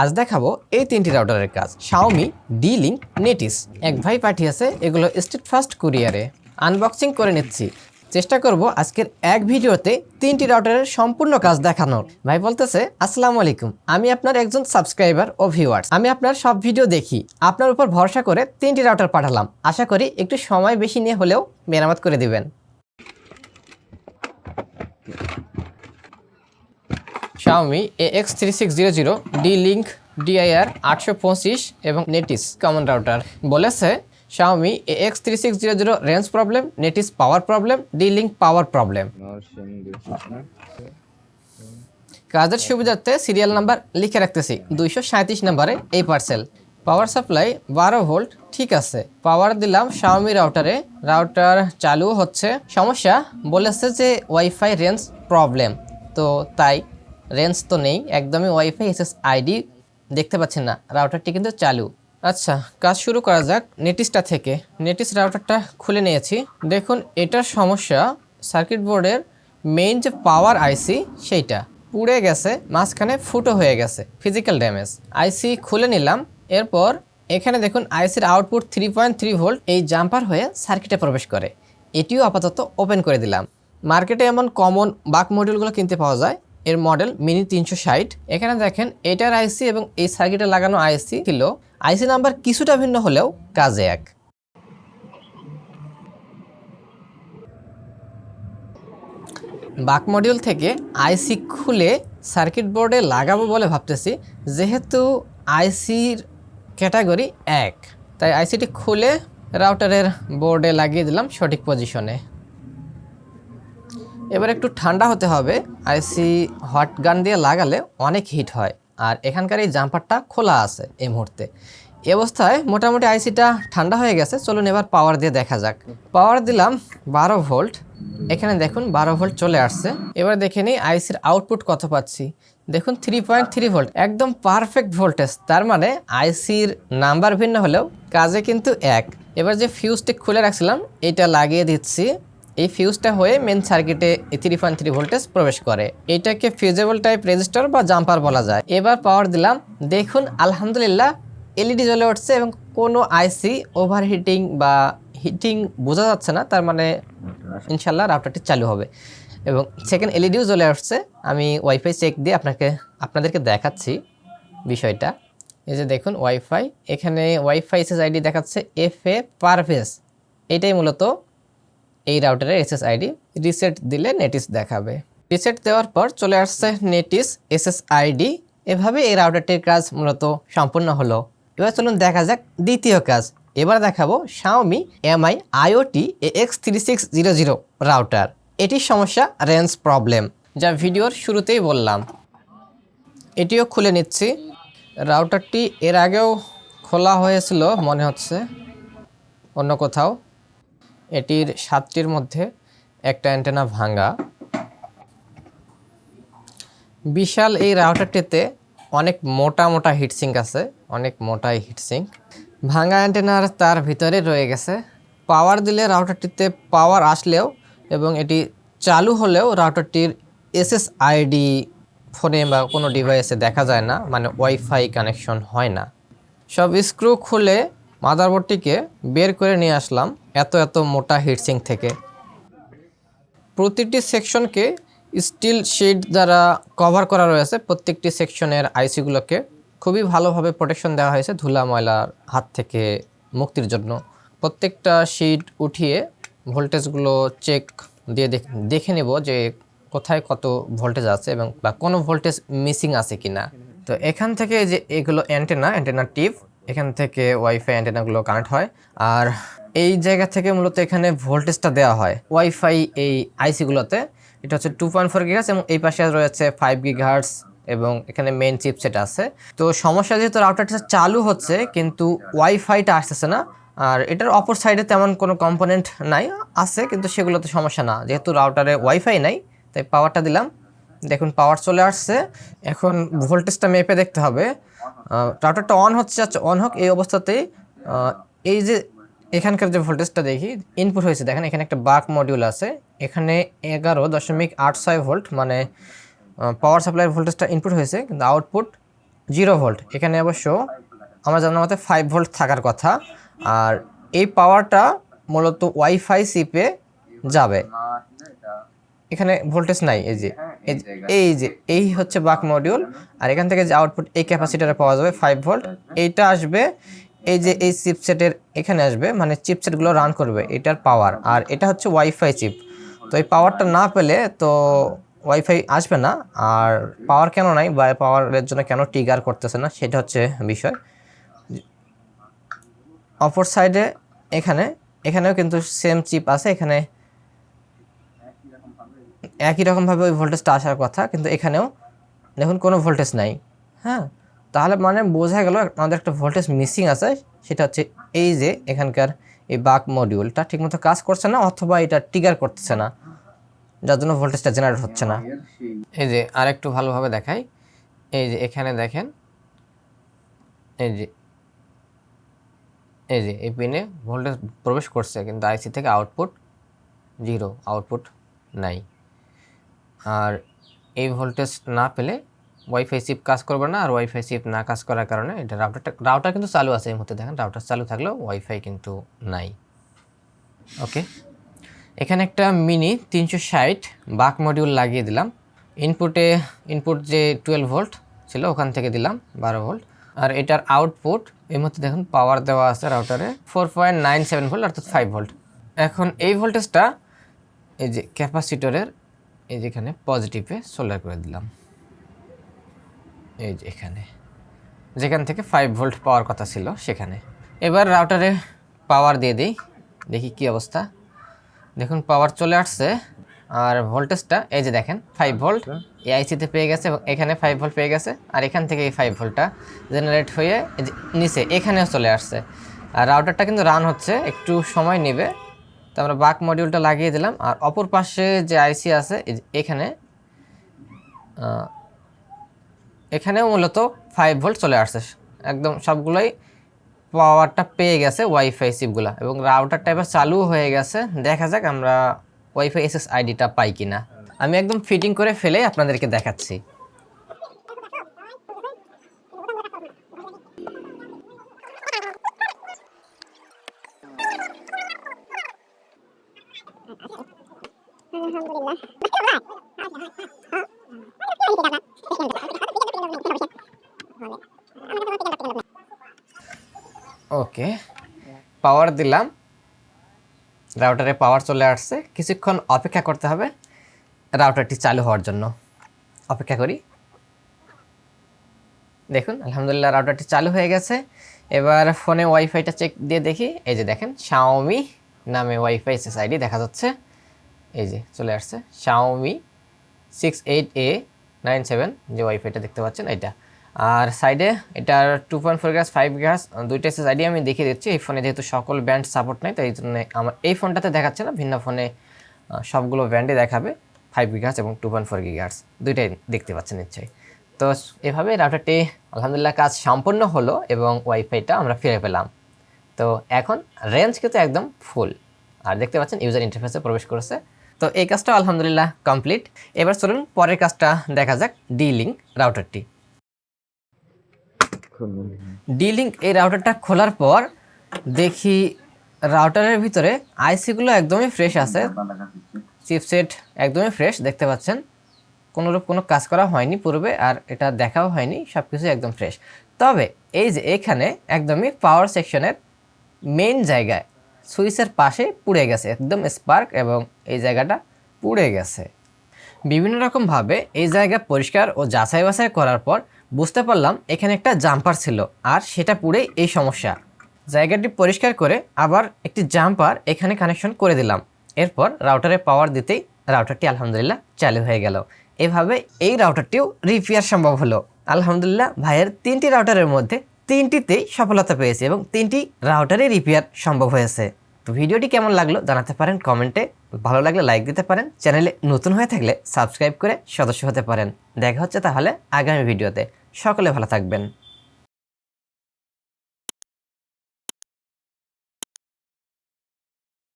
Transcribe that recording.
আজ দেখাবো এই তিনটি রাউটারের কাজ। শাওমি ডি লিঙ্ক নেটিস এক ভাই পাঠিয়েছে, এগুলো স্টেট ফার্স্ট কুরিয়ারে আনবক্সিং করে নিচ্ছি। চেষ্টা করব আজকের এক ভিডিওতে তিনটি রাউটারের সম্পূর্ণ কাজ দেখানোর। ভাই বলতেছে, আসসালামু আলাইকুম। আমি আপনার একজন সাবস্ক্রাইবার ও ভিউয়ার্স আমি আপনার সব ভিডিও দেখি। আপনার উপর ভরসা করে তিনটি রাউটার পাঠালাম। আশা করি একটু সময় বেশি নিয়ে হলেও মেরামত করে দিবেন। Xiaomi AX three six zero zero D link DIR আটশো পঁচিশ এবং নেটিস কমন রাউটার বলেছে, Xiaomi AX three six zero zero range problem Netis power problem D link power problem কাজের সুবিধার্থে সিরিয়াল নাম্বার লিখে রাখতেছি, দুইশো সাঁত্রিশ নাম্বারে এই পার্সেল পাওয়ার সাপ্লাই বারো ভোল্ট ঠিক আছে। পাওয়ার দিলাম শাওমি রাউটারে রাউটার চালু হচ্ছে। সমস্যা, বলেছে যে ওয়াইফাই রেঞ্জ প্রবলেম তো তাই রেঞ্জ তো নেই, একদমই ওয়াইফাই এসএস আইডি দেখতে পাচ্ছেন না রাউটারটি কিন্তু চালু। আচ্ছা কাজ শুরু করা যাক নেটিসটা থেকে। নেটিস রাউটারটা খুলে নিয়েছি। দেখুন, এটার সমস্যা সার্কিট বোর্ডের মেইন যে পাওয়ার আইসি সেইটা পুড়ে গেছে, মাঝখানে ফুটো হয়ে গেছে ফিজিক্যাল ড্যামেজ আইসি খুলে নিলাম, এরপর এখানে দেখুন আইসির output three point three volt এই জাম্পার হয়ে সার্কিটে প্রবেশ করে। এটিও আপাতত ওপেন করে দিলাম। মার্কেটে এমন কমন বাক মডিউলগুলো কিনতে পাওয়া যায় এর মডেল মিনি তিনশো ষাট। এখানে দেখেন, এটার আইসি এবং এই সার্কিটে লাগানো আইসি ছিল। আইসি নাম্বার কিছুটা ভিন্ন হলেও কাজে এক। বাক মডিউল থেকে আইসি খুলে সার্কিট বোর্ডে লাগাবো বলে ভাবতেছি, যেহেতু আইসির ক্যাটাগরি এক। তাই আইসিটি খুলে রাউটারের বোর্ডে লাগিয়ে দিলাম সঠিক পজিশনে এবার একটু ঠান্ডা হতে হবে। আইসি হট গান দিয়ে লাগালে অনেক হিট হয়। আর এখানকার এই জাম্পারটা খোলা আছে এই মুহূর্তে। এই অবস্থায় মোটামুটি আইসিটা ঠান্ডা হয়ে গেছে। চলুন এবার পাওয়ার দিয়ে দেখা যাক। পাওয়ার দিলাম বারো ভোল্ট। এখানে দেখুন বারো ভোল্ট চলে আসছে। এবার দেখে নিই আইসির আউটপুট কত পাচ্ছি। দেখুন থ্রি পয়েন্ট থ্রি ভোল্ট। একদম পারফেক্ট ভোল্টেজ তার মানে আইসির নাম্বার ভিন্ন হলেও কাজে কিন্তু এক। এবার যে ফিউজটি খুলে রাখছিলাম, এটা লাগিয়ে দিচ্ছি। এই ফিউজটা হয়ে মেন সার্কিটে থ্রি পয়েন্ট থ্রি ভোল্টেজ প্রবেশ করে। এটাকে ফিউজেবল টাইপ রেজিস্টার বা জাম্পার বলা যায়। এবার পাওয়ার দিলাম। দেখুন, আলহামদুলিল্লাহ এলইডি জ্বলে উঠছে এবং কোনো আইসি ওভারহিটিং বা হিটিং বোঝা যাচ্ছে না। তার মানে ইনশাল্লাহ রাউটারটি চালু হবে। এবং সেকেন্ড এলইডিও জ্বলে আসছে আমি ওয়াইফাই চেক দিয়ে আপনাকে, আপনাদেরকে দেখাচ্ছি বিষয়টা। এই যে দেখুন ওয়াইফাই এখানে ওয়াইফাই এসএস আইডি দেখাচ্ছে এফ এ পারভেজ এটাই মূলত এই রাউটারের এসএস আইডি রিসেট দিলে নেটিস দেখাবে। রিসেট দেওয়ার পর চলে আসছে নেটিস এসএস আইডি এভাবে এই রাউটারটির কাজ মূলত সম্পূর্ণ হলো। এবার চলুন দেখা যাক দ্বিতীয় কাজ। এবার দেখাবো Xiaomi Mi IoT X three six zero zero router এটির সমস্যা রেঞ্জ প্রবলেম যা ভিডিওর শুরুতেই বললাম। এটিও খুলে নিচ্ছি। রাউটারটি এর আগেও খোলা হয়েছিল, মনে হচ্ছে অন্য কোথাও। এটির সাতটির মধ্যে একটা অ্যান্টেনা ভাঙা। বিশাল এই রাউটারটিতে অনেক মোটা মোটা হিটসিঙ্ক আছে, অনেক মোটা হিটসিঙ্ক। ভাঙা অ্যান্টেনার তার ভিতরে রয়ে গেছে। পাওয়ার দিলে রাউটারটিতে পাওয়ার আসলেও এবং এটি চালু হলেও রাউটারটির এসএস আইডি ফোনে বা কোনো ডিভাইসে দেখা যায় না মানে ওয়াইফাই কানেকশন হয় না। সব স্ক্রু খুলে মাদারবোর্ডটিকে বের করে নিয়ে আসলাম। এত এত মোটা হিটসিঙ্ক থেকে। প্রতিটি সেকশনকে স্টিল শিট দ্বারা কভার করা রয়েছে। প্রত্যেকটি সেকশনের আইসিগুলোকে খুবই ভালোভাবে প্রোটেকশন দেওয়া হয়েছে ধুলা ময়লার হাত থেকে মুক্তির জন্য। প্রত্যেকটা শিট উঠিয়ে ভোল্টেজগুলো চেক দিয়ে দেখে নেব যে কোথায় কত ভোল্টেজ আছে এবং বা কোনো ভোল্টেজ মিসিং আছে কি না তো এখান থেকে যে এগুলো অ্যান্টেনা অ্যান্টেনা টিপ এখান থেকে ওয়াইফাই অ্যান্টেনাগুলো কানেক্ট হয়। আর এই জায়গা থেকে মূলত এখানে ভোল্টেজটা দেওয়া হয়। ওয়াইফাই এই আইসিগুলোতে এটা হচ্ছে টু পয়েন্ট ফোর গিগার্স এবং এই পাশে রয়েছে ফাইভ গিগার্স এবং এখানে মেন চিপসেট আছে। তো সমস্যা যেহেতু রাউটারটা চালু হচ্ছে, কিন্তু ওয়াইফাইটা আসতেছে না। আর এটার অপর সাইডে তেমন কোনো কম্পোনেন্ট নাই, আছে, কিন্তু সেগুলোতে সমস্যা না। যেহেতু রাউটারে ওয়াইফাই নাই, তাই পাওয়ারটা দিলাম। দেখুন পাওয়ার চলে আসছে। এখন ভোল্টেজটা মেপে দেখতে হবে। রাউটারটা অন হচ্ছে আচ্ছা অন হোক, এই অবস্থাতেই এই যে এখানকার যে ভোল্টেজটা দেখি ইনপুট হয়েছে। দেখেন, এখানে একটা বাক মডিউল আছে। এখানে এগারো দশমিক আট ছয় ভোল্ট মানে পাওয়ার সাপ্লাইয়ের ভোল্টেজটা ইনপুট হয়েছে, কিন্তু আউটপুট জিরো ভোল্ট এখানে অবশ্য আমার জানার মতে ফাইভ ভোল্ট থাকার কথা। আর এই পাওয়ারটা মূলত ওয়াইফাই সিপে যাবে। এখানে ভোল্টেজ নাই এই যে এই যে- এই যে এই হচ্ছে বাক মডিউল আর এখান থেকে যে আউটপুট এই ক্যাপাসিটারে পাওয়া যাবে ফাইভ ভোল্ট এইটা আসবে এই যে এই চিপসেটের এখানে আসবে মানে চিপসেটগুলো রান করবে এটার পাওয়ার আর এটা হচ্ছে ওয়াইফাই চিপ তো এই পাওয়ারটা না পেলে তো ওয়াইফাই আসবে না আর পাওয়ার কেন নাই বা পাওয়ারের জন্য কেন টিগার করতেছে না সেটা হচ্ছে বিষয়। অপর সাইডে এখানে এখানেও কিন্তু সেম চিপ আছে এখানে একই রকমভাবে ওই ভোল্টেজটা আসার কথা, কিন্তু এখানেও দেখুন কোনো ভোল্টেজ নাই। হ্যাঁ? তাহলে মানে বোঝা গেল আমাদের একটা ভোল্টেজ মিসিং আছে, সেটা হচ্ছে এই যে এখানকার এই বাক মডিউলটা ঠিকমতো কাজ করছে না, অথবা এটা ট্রিগার করতেছে না, যার জন্য ভোল্টেজটা জেনারেট হচ্ছে না। এই যে আরেকটু ভালোভাবে দেখাই। এই যে এখানে দেখেন, এই যে এই যে এই পিনে ভোল্টেজ প্রবেশ করছে, কিন্তু আইসি থেকে আউটপুট জিরো আউটপুট নাই। আর এই ভোল্টেজ না পেলে ওয়াইফাই চিপ কাজ করবে না আর ওয়াইফাই চিপ না কাজ করার কারণে এটা রাউটারটা রাউটার কিন্তু চালু আছে এই মুহূর্তে দেখেন রাউটার চালু থাকলেও ওয়াইফাই কিন্তু নাই। ওকে এখানে একটা মিনি তিনশো ষাট বাক মডিউল লাগিয়ে দিলাম। ইনপুটে ইনপুট যে টুয়েলভ ভোল্ট ছিল ওখান থেকে দিলাম, বারো ভোল্ট আর এটার আউটপুট এই মুহূর্তে দেখুন পাওয়ার দেওয়া আছে রাউটারে four point nine seven volt অর্থাৎ ফাইভ ভোল্ট এখন এই ভোল্টেজটা এই যে ক্যাপাসিটরের এই যেখানে পজিটিভে সোলার করে দিলাম। এই যে এখানে। যেখান থেকে ফাইভ ভোল্ট পাওয়ার কথা ছিল সেখানে। এবার রাউটারে পাওয়ার দিয়ে দিই দেখি কি অবস্থা। দেখুন পাওয়ার চলে আসছে আর ভোল্টেজটা এই যে দেখেন ফাইভ ভোল্ট এআইসিতে পেয়ে গেছে এবং এখানে ফাইভ ভোল্ট পেয়ে গেছে আর এখান থেকে এই ফাইভ ভোল্টটা জেনারেট হয়ে নিচে এখানেও চলে আসছে। আর রাউটারটা কিন্তু রান হচ্ছে একটু সময় নেবে আমরা বাক মডিউলটা লাগিয়ে দিলাম। আর অপর পাশে যে আইসি আছে এখানে এখানেও মূলত ফাইভ ভোল্ট চলে আসছে। একদম সবগুলোই পাওয়ারটা পেয়ে গেছে ওয়াইফাই চিপগুলা এবং রাউটারটা এবার চালু হয়ে গেছে। দেখা যাক আমরা ওয়াইফাই এসএস আইডিটা পাই কিনা। আমি একদম ফিটিং করে ফেলে আপনাদেরকে দেখাচ্ছি। ওকে পাওয়ার দিলাম। রাউটারে পাওয়ার চলে আসছে। কিছুক্ষণ অপেক্ষা করতে হবে। রাউটারটি চালু হওয়ার জন্য। অপেক্ষা করি। দেখুন, আলহামদুলিল্লাহ রাউটারটি চালু হয়ে গেছে। এবার ফোনে ওয়াইফাইটা চেক দিয়ে দেখি। এই যে দেখেন শাওমি নামে ওয়াইফাই এসএসআইডি দেখা যাচ্ছে। এই যে চলে আসছে। Xiaomi six eight A nine seven যে ওয়াইফাইটা দেখতে পাচ্ছেন এটা আর সাইডে এটার two point four gas five gas, দুইটা এসএস আইডি আমি দেখিয়ে দিচ্ছি। এই ফোনে যেহেতু সকল ব্যান্ড সাপোর্ট নেই, তাই জন্য আমার এই ফোনটাতে দেখাচ্ছে না, ভিন্ন ফোনে সবগুলো ব্যান্ডে দেখাবে ফাইভ গিগার্স এবং টু পয়েন্ট ফোর গিগার্স দুইটাই দেখতে পাচ্ছেন নিশ্চয়ই। তো এভাবে রাউটারটি আলহামদুলিল্লাহ কাজ সম্পূর্ণ হলো এবং ওয়াইফাইটা আমরা ফিরে পেলাম। তো এখন রেঞ্জ কিন্তু একদম ফুল আর দেখতে পাচ্ছেন ইউজার ইন্টারফেসে প্রবেশ করেছে। তো এই কাজটা আলহামদুলিল্লাহ কমপ্লিট এবার চলুন পরের কাজটা দেখা যাক ডি লিঙ্ক রাউটারটি। ডি লিঙ্ক এই রাউটারটা খোলার পর দেখি রাউটারের ভিতরে আইসিগুলো একদমই ফ্রেশ আছে। চিপসেট একদমই ফ্রেশ দেখতে পাচ্ছেন। কোনোরূপ কোনো কাজ করা হয়নি পূর্বে আর এটা দেখাও হয়নি সব কিছু একদম ফ্রেশ তবে এই যে এখানে একদমই পাওয়ার সেকশনের মেন জায়গায় সুইচের পাশে পুড়ে গেছে, একদম স্পার্ক এবং এই জায়গাটা পুড়ে গেছে। বিভিন্ন রকমভাবে এই জায়গা পরিষ্কার ও যাচাই বাছাই করার পর বুঝতে পারলাম এখানে একটা জাম্পার ছিল আর সেটা পুড়ে এই সমস্যা। জায়গাটি পরিষ্কার করে আবার একটি জাম্পার এখানে কানেকশন করে দিলাম। এরপর রাউটারে পাওয়ার দিতেই রাউটারটি আলহামদুলিল্লাহ চালু হয়ে গেল। এভাবে এই রাউটারটিও রিপেয়ার সম্ভব হলো। আলহামদুলিল্লাহ ভাইয়ের তিনটি রাউটারের মধ্যে তিনটিতেই সফলতা পেয়েছে এবং তিনটি রাউটারে রিপেয়ার সম্ভব হয়েছে। তো ভিডিওটি কেমন লাগল জানাতে পারেন কমেন্টে। ভালো লাগলে লাইক দিতে পারেন। চ্যানেলে নতুন হয়ে থাকলে সাবস্ক্রাইব করে সদস্য হতে পারেন। দেখা হচ্ছে তাহলে আগামী ভিডিওতে। সকলে ভালো থাকবেন।